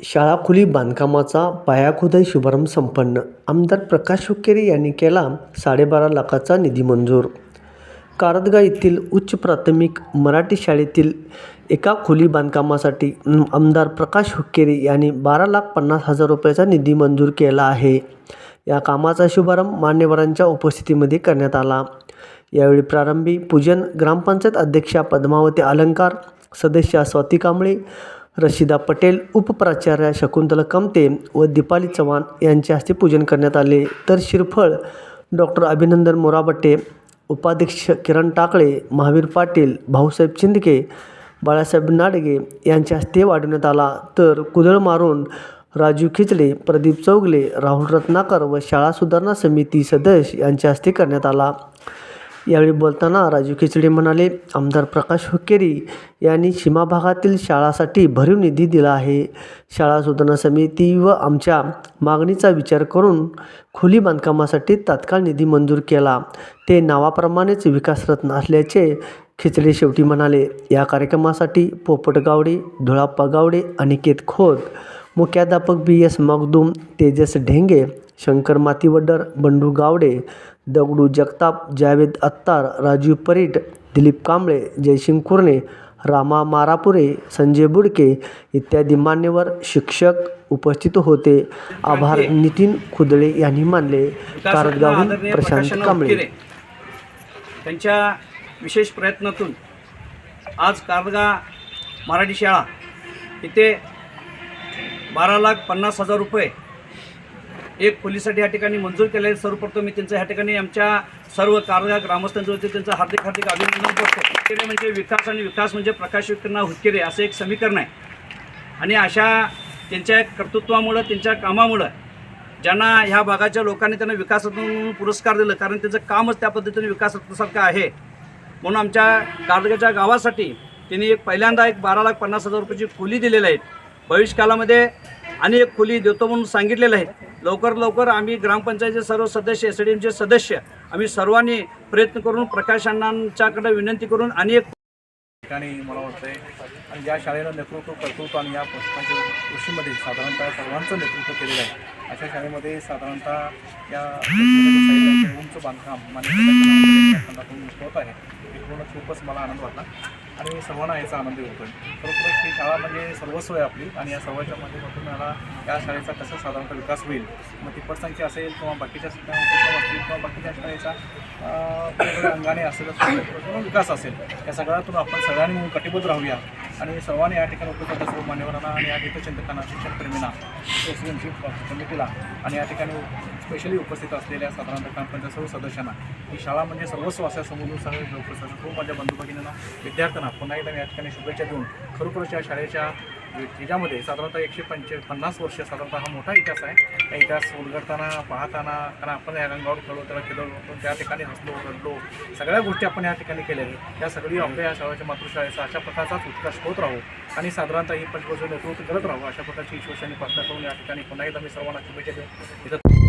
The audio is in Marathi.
शाळा खुली बांधकामाचा पायाखुदाई शुभारंभ संपन्न. आमदार प्रकाश हुक्केरी यांनी केला साडेबारा लाखाचा निधी मंजूर. कारदगा येथील उच्च प्राथमिक मराठी शाळेतील एका खोली बांधकामासाठी आमदार प्रकाश हुक्केरी यांनी बारा लाख पन्नास हजार रुपयाचा निधी मंजूर केला आहे. या कामाचा शुभारंभ मान्यवरांच्या उपस्थितीमध्ये करण्यात आला. यावेळी प्रारंभी पूजन ग्रामपंचायत अध्यक्षा पद्मावती अलंकार सदस्या स्वाती कांबळे रशिदा पटेल उपप्राचार्या शकुंतला कमते व दीपाली चव्हाण यांच्या हस्ते पूजन करण्यात आले. तर शिरफळ डॉक्टर अभिनंदन मोराबट्टे उपाध्यक्ष किरण टाकळे महावीर पाटील भाऊसाहेब चिंदके बाळासाहेब नाडगे यांच्या हस्ते वाढवण्यात आला. तर कुदळ मारून राजू खिचले प्रदीप चौगले राहुल रत्नाकर व शाळा सुधारणा समिती सदस्य यांच्या हस्ते करण्यात आला. यावेळी बोलताना राजू खिचडे म्हणाले आमदार प्रकाश हुक्केरी यांनी सीमा भागातील शाळासाठी भरीव निधी दिला आहे. शाळा सुधारणा समिती व आमच्या मागणीचा विचार करून खुली बांधकामासाठी तात्काळ निधी मंजूर केला. ते नावाप्रमाणेच विकासरत्न असल्याचे खिचडे शेवटी म्हणाले. या कार्यक्रमासाठी पोपट गावडे धुळाप्पा गावडे अनिकेत खोत मुख्याध्यापक बी एस मगदूम तेजस ढेंगे शंकर मातीवड्डर बंडू गावडे दगडू जगताप जावेद अत्तार राजीव परीट दिलीप कांबळे जयसिंग कुर्णे रामा मारापुरे संजय बुडके इत्यादी मान्यवर शिक्षक उपस्थित होते. आभार नितीन खुदळे यांनी मानले. कारदगावहून आदरणीय प्रशांत कांबळे. त्यांच्या विशेष प्रयत्नातून आज कारदगा मराठी शाळा इथे बारा लाख पन्नास हजार रुपये एक खोलीसाठी या ठिकाणी मंजूर केले सर्वप्रथम मी त्यांचं ह्या ठिकाणी आमच्या सर्व कारदगा ग्रामस्थांच्यावरती त्यांचं हार्दिक हार्दिक अभिनंदन करतो. हुक्केरे म्हणजे विकास आणि विकास म्हणजे प्रकाश विकरणा हुक्केरे असं एक समीकरण आहे. आणि अशा त्यांच्या कर्तृत्वामुळं त्यांच्या कामामुळं ज्यांना ह्या भागाच्या लोकांनी त्यांना विकासातून पुरस्कार दिलं कारण त्यांचं कामच त्या पद्धतीने विकासासारखं आहे. म्हणून आमच्या कारदगाच्या गावासाठी त्यांनी एक पहिल्यांदा एक बारा लाख पन्नास हजार रुपयाची खोली दिलेली आहे. भविष्यकालामध्ये आणि एक खोली देतो म्हणून सांगितलेलं आहे. लवकर लवकर आम्ही ग्रामपंचायतीचे सर्व सदस्य एस डी एमचे सदस्य आम्ही सर्वांनी प्रयत्न करून प्रकाशनांच्याकडे विनंती करून आणि एक ठिकाणी मला वाटतंय आणि या शाळेनं नेतृत्व कर्तृत्व आणि या पुस्तकांच्या कृषीमध्ये साधारणतः सर्वांचं नेतृत्व केलेलं आहे. अशा शाळेमध्ये साधारणतः या उंच बांधकाम मान्य होत आहे. हे पूर्ण खूपच मला आनंद वाटला. आणि सर्वांना याचा आनंद होतो आहे खरोखरच ही शाळा म्हणजे सर्वस्व आहे आपली आणि या सर्वांच्या माध्यमातून मला या शाळेचा कसा साधारणतः विकास होईल मग ती असेल किंवा बाकीच्या असतील किंवा बाकीच्या शाळेचा अंगाने असेल विकास असेल या सगळ्यातून आपण सगळ्यांनी म्हणून कटिबद्ध राहूया. आणि सर्वांनी या ठिकाणी उपस्थित सर्व मान्यवरांना आणि या हितचिंतकांना शिक्षणप्रेमींना एसडीएमची कमिटीला आणि या ठिकाणी स्पेशली उपस्थित असलेल्या साधारणतः ग्रामपंचायत सर्व सदस्यांना. ही शाळा म्हणजे सर्वस्व अशा समोरून सगळे उपस्थित खूप माझ्या बंधू भगिनींना विद्यार्थ्यांना पुन्हा एकदा मी या ठिकाणी शुभेच्छा देऊन खरोखरच या शाळेच्या ह्याच्यामध्ये साधारणतः एकशे पंचे पन्नास वर्ष साधारणतः हा मोठा इतिहास आहे. त्या इतिहास उलगडताना पाहताना कारण आपण या रंगावर खेळलो त्याला खेळलो होतो त्या ठिकाणी हसलो रडलो सगळ्या गोष्टी आपण या ठिकाणी केल्या त्या सगळी आपल्या या शाळेच्या मातृशाळेचा अशा प्रकारचाच उत्कर्ष होत राहू आणि साधारणतः ही पंचवर्ष नेतृत्व करत राहू अशा प्रकारची ईश्वरशानी प्रार्थना करून या ठिकाणी पुन्हा एकदा मी सर्वांना शुभेच्छा देऊ